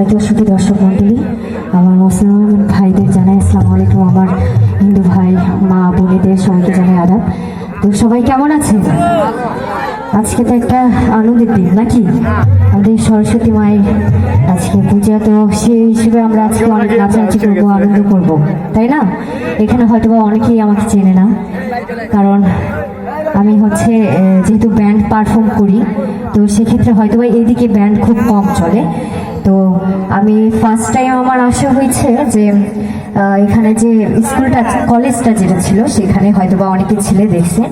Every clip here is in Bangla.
সম্মানিত শ্রুতি দর্শক মন্ডলী, আমার মুসলিম ভাইদের জানাই আসসালামু আলাইকুম, আমার হিন্দু ভাই, মা, বোনেদের সবাইকে জানাই আদাব। তো সবাই কেমন আছেন? আজকে তো একটা আনন্দের দিন, নাকি? আমাদের সরস্বতী মায়ের আজকে পূজা, তো সেই হিসেবে আমরা আজকে অনেক নাচানাচি করব, আনন্দ করব, তাই না? এখানে হয়তো বা অনেকেই আমাকে চেনে না, কারণ আমি হচ্ছে যেহেতু ব্যান্ড পারফর্ম করি তো সেক্ষেত্রে হয়তো বা এইদিকে ব্যান্ড খুব কম চলে। তো আমি ফার্স্ট টাইম আমার আশা হয়েছে যে এখানে যে স্কুলটা কলেজটা যেটা ছিল সেখানে হয়তো বা অনেকে ছেলে দেখছে।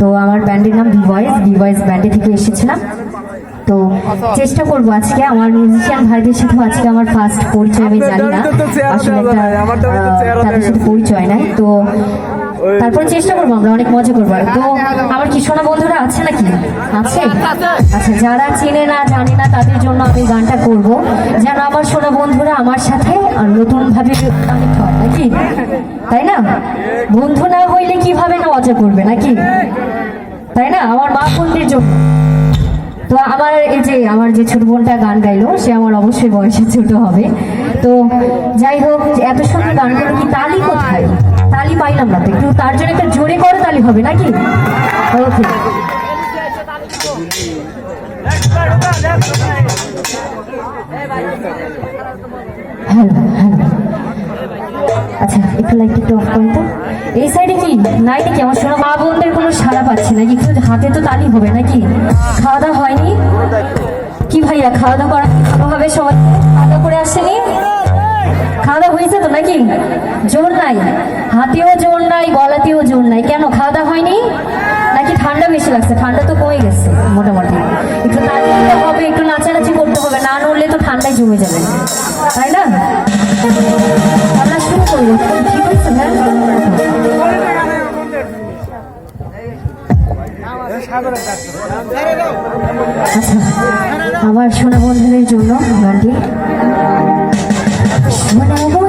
তো আমার ব্যান্ডের নাম ভিভয়েস ভিভয়েস ব্যান্ডে থেকে এসেছিলাম। তো চেষ্টা করব আজকে আমার মিউজিশিয়ান ভাইদের সাথে আজকে আমার ফার্স্ট পরিচয় আমি জানি না। আসলে একটা তাদের সাথে পরিচয় নাই। তো তারপর চেষ্টা করব আমরা অনেক মজা করব। তো আমার কি শোনা বন্ধুরা আছে নাকি? আছে? আচ্ছা যারা চেনে না জানে না তাদের জন্য আমি গানটা করব। যেন আমার শোনা বন্ধুরা আমার সাথে নতুন ভাবে নাকি? তাই না? বন্ধু না হইলে কীভাবে না মজা করবে নাকি? তাই না? আমার মা বোনদের জন্য। তো আমার এই যে আমার যে ছোট বোনটা গান গাইলো সে আমার অবশ্যই বয়সে ছোট হবে। তো যাই হোক এত সুন্দর গান গানগুলো কি তালি কোথায়? তালি পাইলাম না। একটু তার জন্য একটা জোরে করে তালি হবে নাকি? ওকে। আচ্ছা একটু লাইট একটু অফ করুন তো। এই সাইডে কি? নাই নাকি? আমার শোনা মা বোনদের কোনো সাড়া পাচ্ছে নাকি একটু হাতে তো তালি হবে নাকি? খাওয়া দাওয়া হয়নি? কি ভাইয়া, খাওয়া দাওয়া করা হবে সবাই? দাওয়া করে আসেনি? খাওয়া দাওয়া হয়েছে তো নাকি? জোর নাই। হাতেও জোর নাই, গলাতেও জোর নাই। কেন খাওয়া দাওয়া হয়নি? নাকি ঠান্ডা বেশি লাগছে? ঠান্ডা তো কমে গেছে, মোটামুটি। একটু দিতে হবে, একটু নাচানাচি করতে হবে, না নড়লে তো ঠান্ডায় জমে যাবে। তাই না? আমরা শুরু করব। আচ্ছা আমার সোনা বন্ধুদের জন্য গানটি সোনা বন্ধু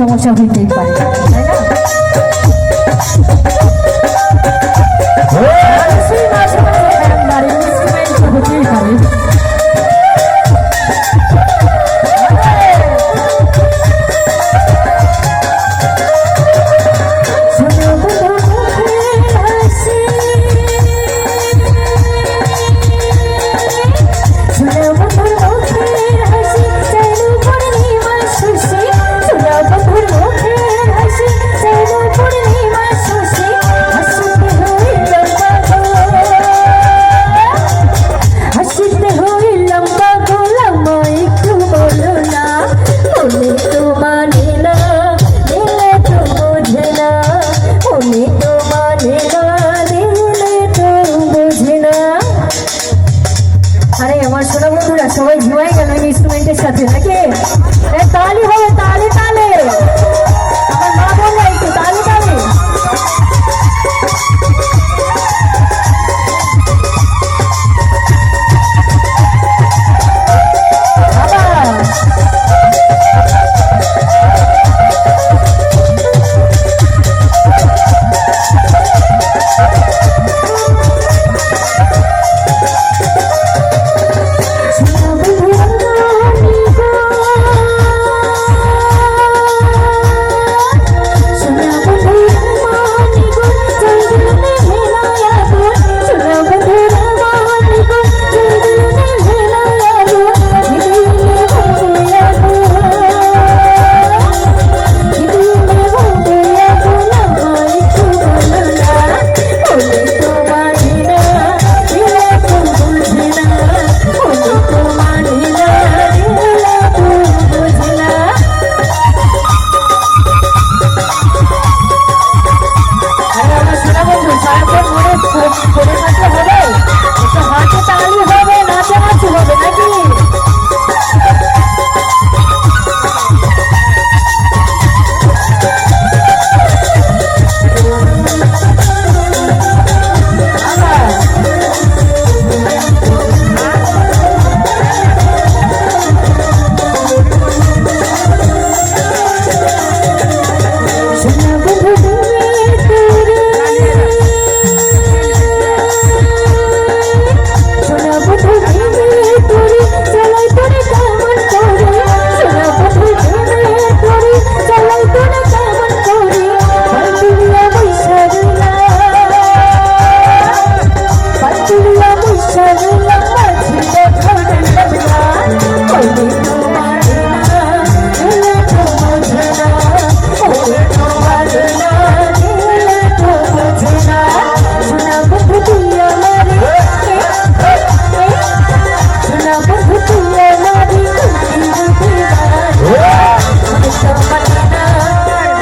সমস্যা হইতেই পারে। তাই না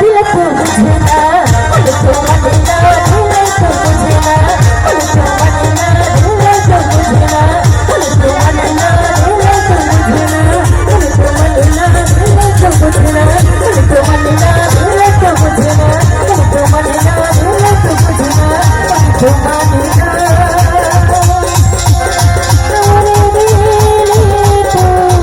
দিলে তো বুঝে